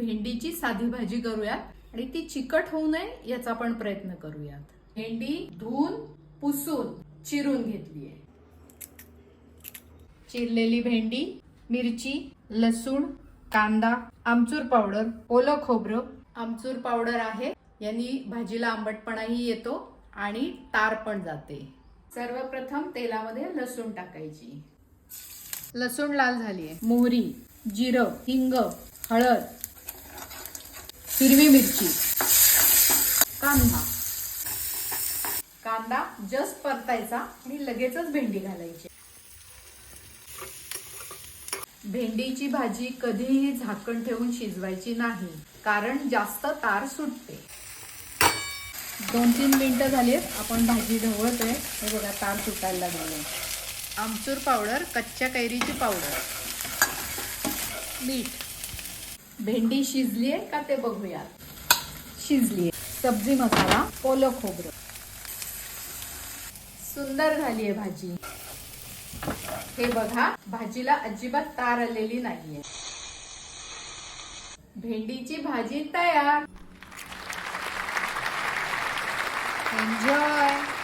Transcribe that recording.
भेंडीची साधी भाजी करूयात आणि ती चिकट होऊ नये याचा पण प्रयत्न करूयात. भेंडी धुवून पुसून चिरून घेतलीये चिरलेली भेंडी मिरची लसूण कांदा आमचूर पावडर ओलं खोबरं आमचूर पावडर आहे. यांनी भाजीला आंबटपणाही येतो आणि तार पण जाते. सर्वप्रथम तेलामध्ये लसूण टाकायची. लसूण लाल झालीये. मोहरी जिरं हिंग हळद हिरवी मिरची. कांदा. कांदा जस्ट परतायचा आणि लगेचच भेंडी घालायची. भेंडीची भाजी कधीही झाकण ठेवून शिजवायची नाही कारण जास्त तार सुटते. दोन तीन मिनिटं झाली आपण भाजी ढवळतोय. हे बघा तार सुटायला लागले आमचूर पावडर कच्च्या कैरीची पावडर. मीठ. भेंडी शिजलीये का ते बघूया. शिजलीये. सब्जी मसाला ओलं खोबरं. सुंदर झालीये भाजी. हे बघा भाजीला अजिबात तार आलेली नाहीये. भेंडीची भाजी तयार. एन्जॉय